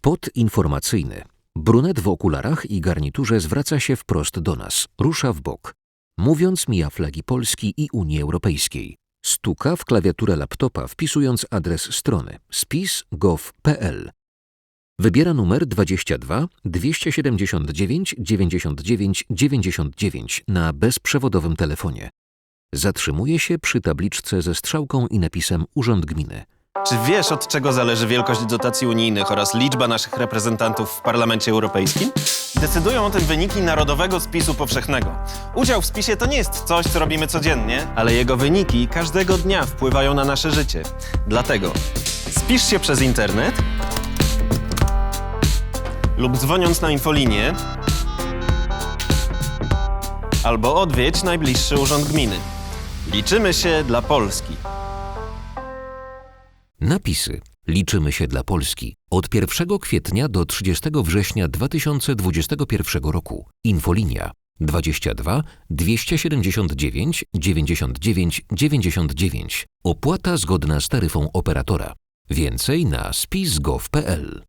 Spot informacyjny. Brunet w okularach i garniturze zwraca się wprost do nas, rusza w bok. Mówiąc mija flagi Polski i Unii Europejskiej. Stuka w klawiaturę laptopa wpisując adres strony spis.gov.pl. Wybiera numer 22 279 99 99 na bezprzewodowym telefonie. Zatrzymuje się przy tabliczce ze strzałką i napisem Urząd Gminy. Czy wiesz, od czego zależy wielkość dotacji unijnych oraz liczba naszych reprezentantów w Parlamencie Europejskim? Decydują o tym wyniki Narodowego Spisu Powszechnego. Udział w spisie to nie jest coś, co robimy codziennie, ale jego wyniki każdego dnia wpływają na nasze życie. Dlatego spisz się przez internet lub dzwoniąc na infolinię albo odwiedź najbliższy urząd gminy. Liczymy się dla Polski. Napisy. Liczymy się dla Polski. Od 1 kwietnia do 30 września 2021 roku. Infolinia 22 279 99 99. Opłata zgodna z taryfą operatora. Więcej na spis.gov.pl